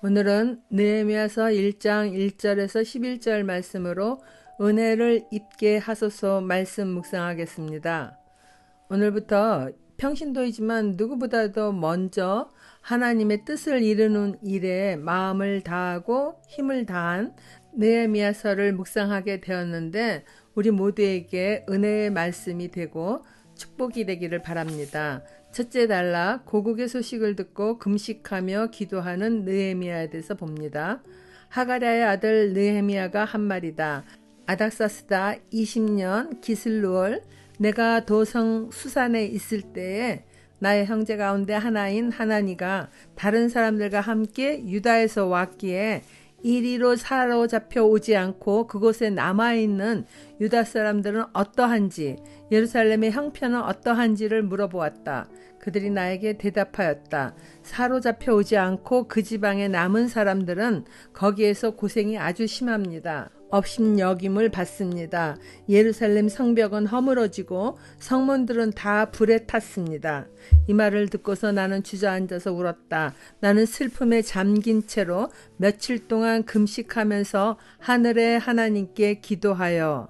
오늘은 느헤미야서 1장 1절에서 11절 말씀으로 은혜를 입게 하소서 말씀 묵상하겠습니다. 오늘부터 평신도이지만 누구보다도 먼저 하나님의 뜻을 이루는 일에 마음을 다하고 힘을 다한 느헤미야서를 묵상하게 되었는데 우리 모두에게 은혜의 말씀이 되고 축복이 되기를 바랍니다. 첫째 달라 고국의 소식을 듣고 금식하며 기도하는 느헤미야에 대해서 봅니다. 하가랴의 아들 느헤미야가 한 말이다. 아닥사스다 20년 기슬루월 내가 도성 수산에 있을 때에 나의 형제 가운데 하나인 하나니가 다른 사람들과 함께 유다에서 왔기에 이리로 사로잡혀 오지 않고 그곳에 남아있는 유다 사람들은 어떠한지 예루살렘의 형편은 어떠한지를 물어보았다. 그들이 나에게 대답하였다. 사로잡혀 오지 않고 그 지방에 남은 사람들은 거기에서 고생이 아주 심합니다. 업신여김을 받습니다. 예루살렘 성벽은 허물어지고 성문들은 다 불에 탔습니다. 이 말을 듣고서 나는 주저앉아서 울었다. 나는 슬픔에 잠긴 채로 며칠 동안 금식하면서 하늘의 하나님께 기도하여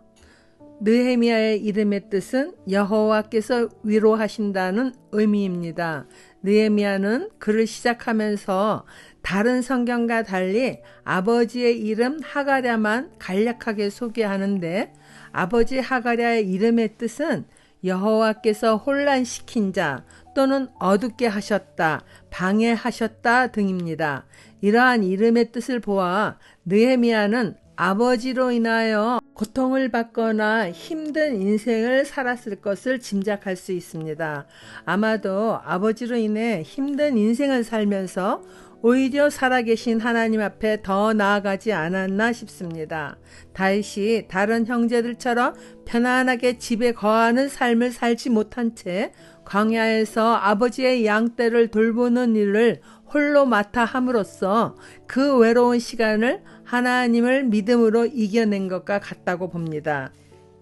느헤미야의 이름의 뜻은 여호와께서 위로하신다는 의미입니다. 느헤미야는 글을 시작하면서 다른 성경과 달리 아버지의 이름 하가랴만 간략하게 소개하는데 아버지 하가랴의 이름의 뜻은 여호와께서 혼란시킨 자 또는 어둡게 하셨다, 방해하셨다 등입니다. 이러한 이름의 뜻을 보아 느헤미야는 아버지로 인하여 고통을 받거나 힘든 인생을 살았을 것을 짐작할 수 있습니다. 아마도 아버지로 인해 힘든 인생을 살면서 오히려 살아계신 하나님 앞에 더 나아가지 않았나 싶습니다. 다윗이 다른 형제들처럼 편안하게 집에 거하는 삶을 살지 못한 채 광야에서 아버지의 양떼를 돌보는 일을 홀로 맡아 함으로써 그 외로운 시간을 하나님을 믿음으로 이겨낸 것과 같다고 봅니다.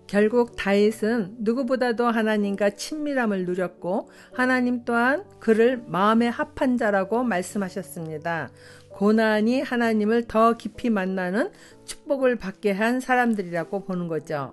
결국 다윗은 누구보다도 하나님과 친밀함을 누렸고 하나님 또한 그를 마음에 합한 자라고 말씀하셨습니다. 고난이 하나님을 더 깊이 만나는 축복을 받게 한 사람들이라고 보는 거죠.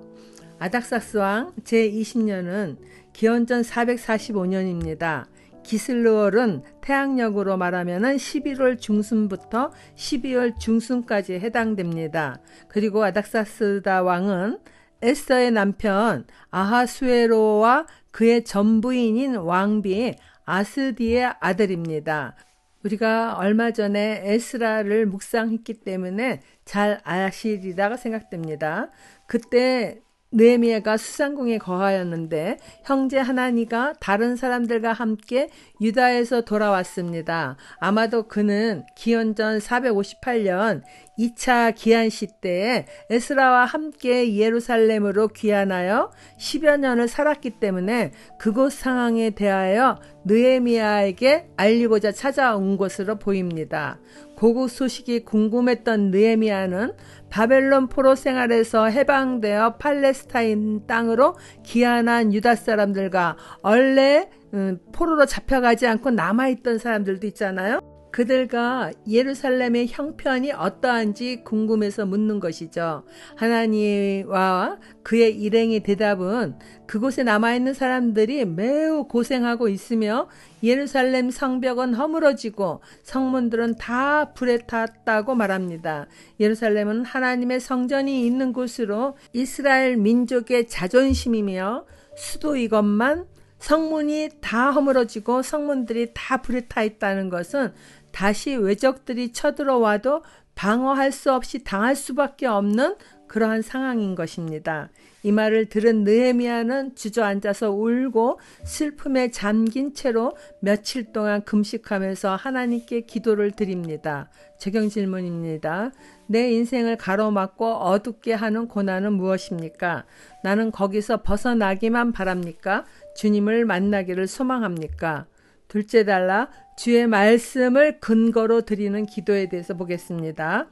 아닥사스 왕 제20년은 기원전 445년입니다. 기슬루월은 태양력으로 말하면 11월 중순부터 12월 중순까지 해당됩니다. 그리고 아닥사스다 왕은 에스더의 남편 아하수에로와 그의 전부인인 왕비 아스디의 아들입니다. 우리가 얼마 전에 에스라를 묵상했기 때문에 잘 아시리라고 생각됩니다. 그때 느헤미야가 수상궁에 거하였는데 형제 하나니가 다른 사람들과 함께 유다에서 돌아왔습니다. 아마도 그는 기원전 458년 2차 기한시 때에 에스라와 함께 예루살렘으로 귀환하여 10여 년을 살았기 때문에 그곳 상황에 대하여 느헤미야에게 알리고자 찾아온 것으로 보입니다. 고국 소식이 궁금했던 느헤미야는 바벨론 포로 생활에서 해방되어 팔레스타인 땅으로 귀환한 유다 사람들과 원래 음, 포로로 잡혀가지 않고 남아있던 사람들도 있잖아요. 그들과 예루살렘의 형편이 어떠한지 궁금해서 묻는 것이죠. 하나님과 그의 일행의 대답은 그곳에 남아있는 사람들이 매우 고생하고 있으며 예루살렘 성벽은 허물어지고 성문들은 다 불에 탔다고 말합니다. 예루살렘은 하나님의 성전이 있는 곳으로 이스라엘 민족의 자존심이며 수도 이것만 성문이 다 허물어지고 성문들이 다 불에 타 있다는 것은 다시 외적들이 쳐들어와도 방어할 수 없이 당할 수밖에 없는 그러한 상황인 것입니다. 이 말을 들은 느헤미야는 주저앉아서 울고 슬픔에 잠긴 채로 며칠 동안 금식하면서 하나님께 기도를 드립니다. 적용 질문입니다. 내 인생을 가로막고 어둡게 하는 고난은 무엇입니까? 나는 거기서 벗어나기만 바랍니까? 주님을 만나기를 소망합니까? 둘째 달라 주의 말씀을 근거로 드리는 기도에 대해서 보겠습니다.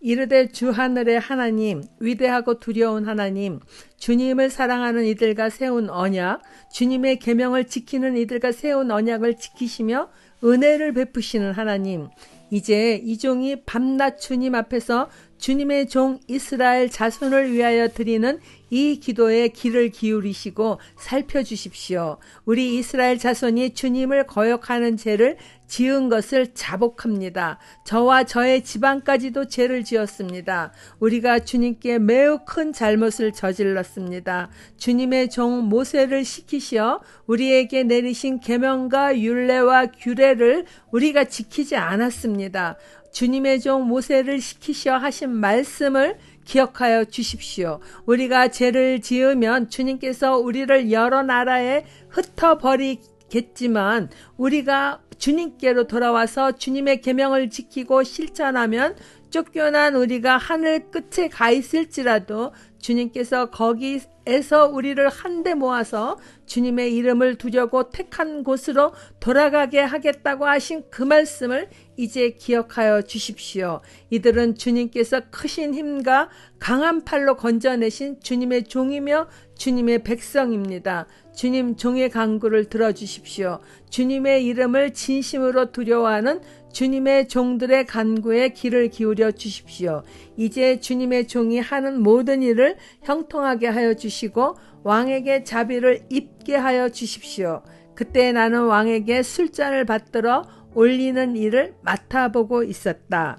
이르되 주 하늘의 하나님, 위대하고 두려운 하나님, 주님을 사랑하는 이들과 세운 언약, 주님의 계명을 지키는 이들과 세운 언약을 지키시며 은혜를 베푸시는 하나님, 이제 이 종이 밤낮 주님 앞에서 주님의 종 이스라엘 자손을 위하여 드리는 이 기도에 귀를 기울이시고 살펴주십시오. 우리 이스라엘 자손이 주님을 거역하는 죄를 지은 것을 자복합니다. 저와 저의 집안까지도 죄를 지었습니다. 우리가 주님께 매우 큰 잘못을 저질렀습니다. 주님의 종 모세를 시키시어 우리에게 내리신 계명과 율례와 규례를 우리가 지키지 않았습니다. 주님의 종 모세를 시키시어 하신 말씀을 기억하여 주십시오. 우리가 죄를 지으면 주님께서 우리를 여러 나라에 흩어버리겠지만 우리가 주님께로 돌아와서 주님의 계명을 지키고 실천하면 쫓겨난 우리가 하늘 끝에 가 있을지라도 주님께서 거기에서 우리를 한데 모아서 주님의 이름을 두려고 택한 곳으로 돌아가게 하겠다고 하신 그 말씀을 이제 기억하여 주십시오. 이들은 주님께서 크신 힘과 강한 팔로 건져내신 주님의 종이며 주님의 백성입니다. 주님 종의 강구를 들어주십시오. 주님의 이름을 진심으로 두려워하는 주님의 종들의 간구에 귀를 기울여 주십시오. 이제 주님의 종이 하는 모든 일을 형통하게 하여 주시고 왕에게 자비를 입게 하여 주십시오. 그때 나는 왕에게 술잔을 받들어 올리는 일을 맡아보고 있었다.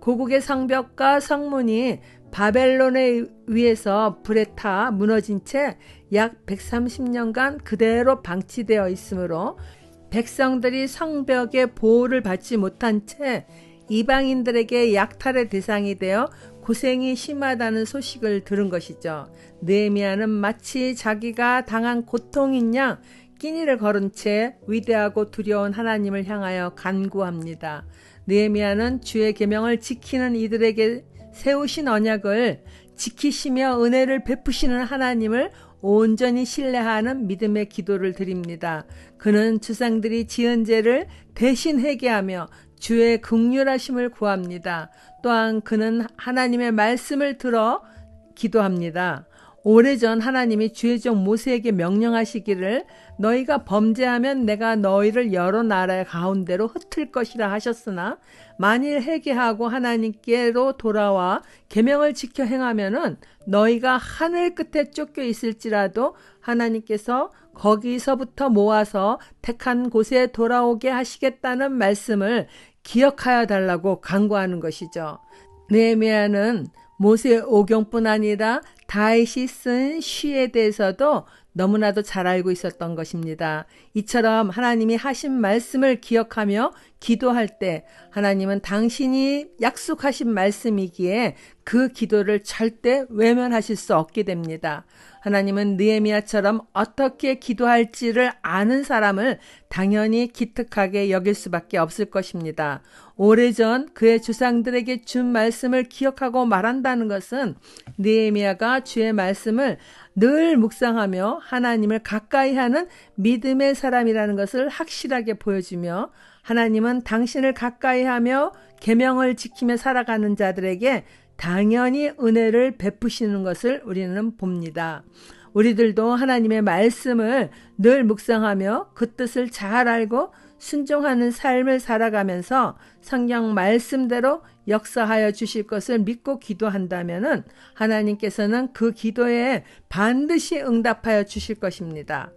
고국의 성벽과 성문이 바벨론에 의해서 불에 타 무너진 채 약 130년간 그대로 방치되어 있으므로 백성들이 성벽의 보호를 받지 못한 채 이방인들에게 약탈의 대상이 되어 고생이 심하다는 소식을 들은 것이죠. 느헤미야는 마치 자기가 당한 고통인 양 끼니를 걸은 채 위대하고 두려운 하나님을 향하여 간구합니다. 느헤미야는 주의 계명을 지키는 이들에게 세우신 언약을 지키시며 은혜를 베푸시는 하나님을 온전히 신뢰하는 믿음의 기도를 드립니다. 그는 주상들이 지은 죄를 대신 회개하며 주의 극률하심을 구합니다. 또한 그는 하나님의 말씀을 들어 기도합니다. 오래전 하나님이 주의 종 모세에게 명령하시기를 너희가 범죄하면 내가 너희를 여러 나라의 가운데로 흩을 것이라 하셨으나 만일 회개하고 하나님께로 돌아와 계명을 지켜 행하면은 너희가 하늘 끝에 쫓겨 있을지라도 하나님께서 거기서부터 모아서 택한 곳에 돌아오게 하시겠다는 말씀을 기억하여 달라고 강구하는 것이죠. 네미아는 모세 오경뿐 아니라 다윗이 쓴 시에 대해서도 너무나도 잘 알고 있었던 것입니다. 이처럼 하나님이 하신 말씀을 기억하며 기도할 때 하나님은 당신이 약속하신 말씀이기에 그 기도를 절대 외면하실 수 없게 됩니다. 하나님은 느에미아처럼 어떻게 기도할지를 아는 사람을 당연히 기특하게 여길 수밖에 없을 것입니다. 오래전 그의 조상들에게 준 말씀을 기억하고 말한다는 것은 느에미아가 주의 말씀을 늘 묵상하며 하나님을 가까이 하는 믿음의 사람이라는 것을 확실하게 보여주며 하나님은 당신을 가까이 하며 계명을 지키며 살아가는 자들에게 당연히 은혜를 베푸시는 것을 우리는 봅니다. 우리들도 하나님의 말씀을 늘 묵상하며 그 뜻을 잘 알고 순종하는 삶을 살아가면서 성경 말씀대로 역사하여 주실 것을 믿고 기도한다면 하나님께서는 그 기도에 반드시 응답하여 주실 것입니다.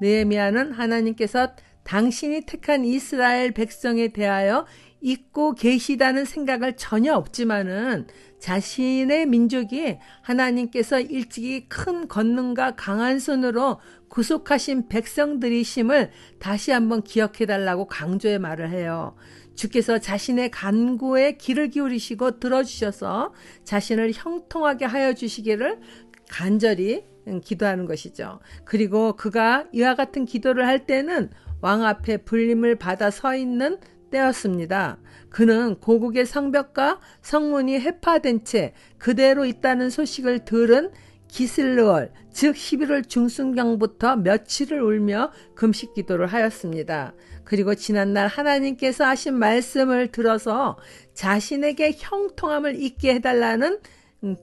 느헤미야는 하나님께서 당신이 택한 이스라엘 백성에 대하여 잊고 계시다는 생각을 전혀 없지만은 자신의 민족이 하나님께서 일찍이 큰 권능과 강한 손으로 구속하신 백성들이심을 다시 한번 기억해 달라고 강조의 말을 해요. 주께서 자신의 간구에 귀를 기울이시고 들어주셔서 자신을 형통하게 하여 주시기를 간절히 기도하는 것이죠. 그리고 그가 이와 같은 기도를 할 때는 왕 앞에 불림을 받아 서 있는 때였습니다. 그는 고국의 성벽과 성문이 해파된 채 그대로 있다는 소식을 들은 기슬르월 즉 11월 중순경부터 며칠을 울며 금식 기도를 하였습니다. 그리고 지난날 하나님께서 하신 말씀을 들어서 자신에게 형통함을 잊게 해달라는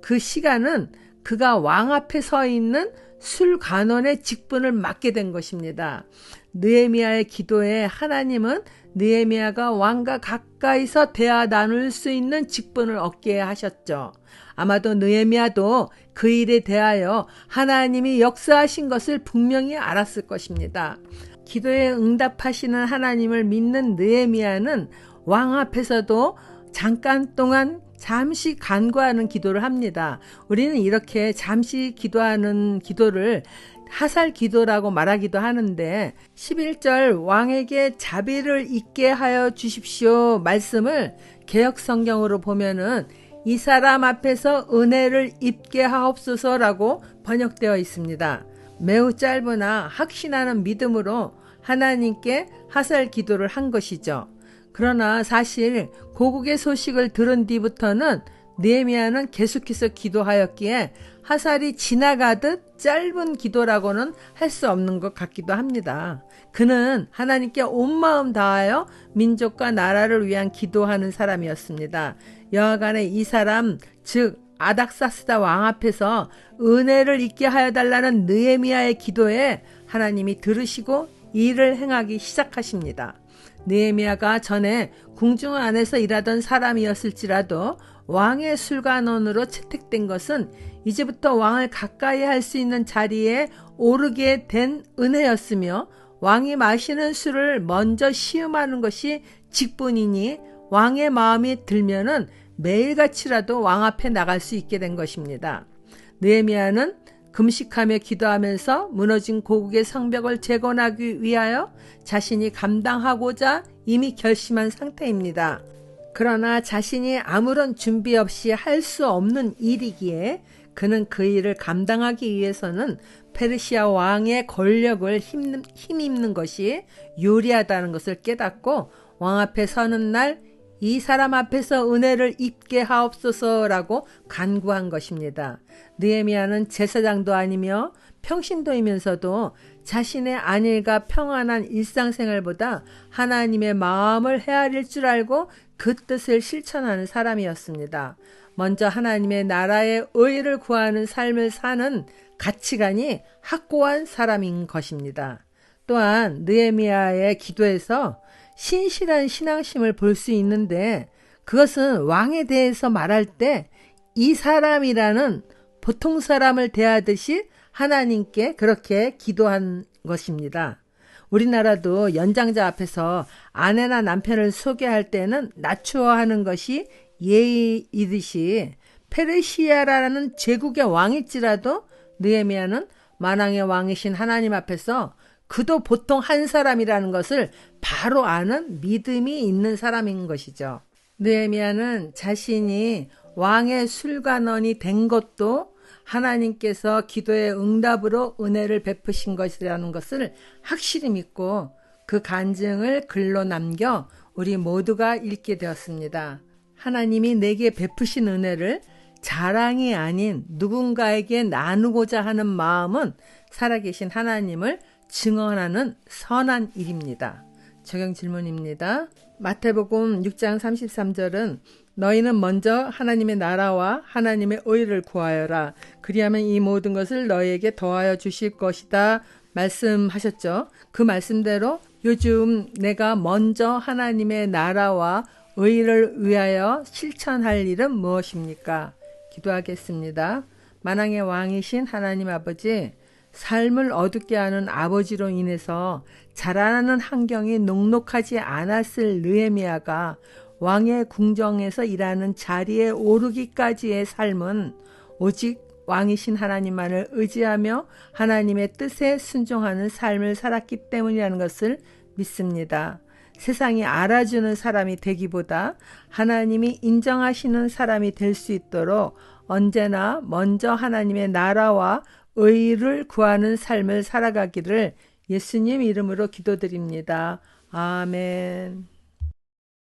그 시간은 그가 왕 앞에 서 있는 술관원의 직분을 맡게 된 것입니다. 느헤미야의 기도에 하나님은 느헤미야가 왕과 가까이서 대화 나눌 수 있는 직분을 얻게 하셨죠. 아마도 느헤미야도 그 일에 대하여 하나님이 역사하신 것을 분명히 알았을 것입니다. 기도에 응답하시는 하나님을 믿는 느헤미야는 왕 앞에서도 잠깐 동안 잠시 간구하는 기도를 합니다. 우리는 이렇게 잠시 기도하는 기도를 하살 기도라고 말하기도 하는데 11절 왕에게 자비를 있게 하여 주십시오 말씀을 개혁 성경으로 보면은 이 사람 앞에서 은혜를 입게 하옵소서라고 번역되어 있습니다. 매우 짧으나 확신하는 믿음으로 하나님께 하살 기도를 한 것이죠. 그러나 사실 고국의 소식을 들은 뒤부터는 느헤미야는 계속해서 기도하였기에 하살이 지나가듯 짧은 기도라고는 할 수 없는 것 같기도 합니다. 그는 하나님께 온 마음 다하여 민족과 나라를 위한 기도하는 사람이었습니다. 여하간에 이 사람 즉 아닥사스다 왕 앞에서 은혜를 잊게 하여 달라는 느헤미야의 기도에 하나님이 들으시고 일을 행하기 시작하십니다. 느헤미야가 전에 궁중 안에서 일하던 사람이었을지라도 왕의 술관원으로 채택된 것은 이제부터 왕을 가까이 할 수 있는 자리에 오르게 된 은혜였으며 왕이 마시는 술을 먼저 시음하는 것이 직분이니 왕의 마음이 들면은 매일같이라도 왕 앞에 나갈 수 있게 된 것입니다. 느헤미야는 금식하며 기도하면서 무너진 고국의 성벽을 재건하기 위하여 자신이 감당하고자 이미 결심한 상태입니다. 그러나 자신이 아무런 준비 없이 할 수 없는 일이기에 그는 그 일을 감당하기 위해서는 페르시아 왕의 권력을 힘, 힘입는 것이 유리하다는 것을 깨닫고 왕 앞에 서는 날 이 사람 앞에서 은혜를 입게 하옵소서라고 간구한 것입니다. 느헤미야는 제사장도 아니며 평신도이면서도 자신의 안일과 평안한 일상생활보다 하나님의 마음을 헤아릴 줄 알고 그 뜻을 실천하는 사람이었습니다. 먼저 하나님의 나라의 의를 구하는 삶을 사는 가치관이 확고한 사람인 것입니다. 또한 느헤미야의 기도에서 신실한 신앙심을 볼 수 있는데 그것은 왕에 대해서 말할 때 이 사람이라는 보통 사람을 대하듯이 하나님께 그렇게 기도한 것입니다. 우리나라도 연장자 앞에서 아내나 남편을 소개할 때는 낮추어 하는 것이 예의이듯이 페르시아라는 제국의 왕일지라도 느헤미야는 만왕의 왕이신 하나님 앞에서 그도 보통 한 사람이라는 것을 바로 아는 믿음이 있는 사람인 것이죠. 느헤미야는 자신이 왕의 술관원이 된 것도 하나님께서 기도의 응답으로 은혜를 베푸신 것이라는 것을 확실히 믿고 그 간증을 글로 남겨 우리 모두가 읽게 되었습니다. 하나님이 내게 베푸신 은혜를 자랑이 아닌 누군가에게 나누고자 하는 마음은 살아계신 하나님을 증언하는 선한 일입니다. 적용 질문입니다. 마태복음 6장 33절은 너희는 먼저 하나님의 나라와 하나님의 의를 구하여라. 그리하면 이 모든 것을 너희에게 더하여 주실 것이다. 말씀하셨죠. 그 말씀대로 요즘 내가 먼저 하나님의 나라와 의를 위하여 실천할 일은 무엇입니까? 기도하겠습니다. 만왕의 왕이신 하나님 아버지, 삶을 어둡게 하는 아버지로 인해서 자라나는 환경이 녹록하지 않았을 느헤미야가 왕의 궁정에서 일하는 자리에 오르기까지의 삶은 오직 왕이신 하나님만을 의지하며 하나님의 뜻에 순종하는 삶을 살았기 때문이라는 것을 믿습니다. 세상이 알아주는 사람이 되기보다 하나님이 인정하시는 사람이 될 수 있도록 언제나 먼저 하나님의 나라와 의를 구하는 삶을 살아가기를 예수님 이름으로 기도드립니다. 아멘.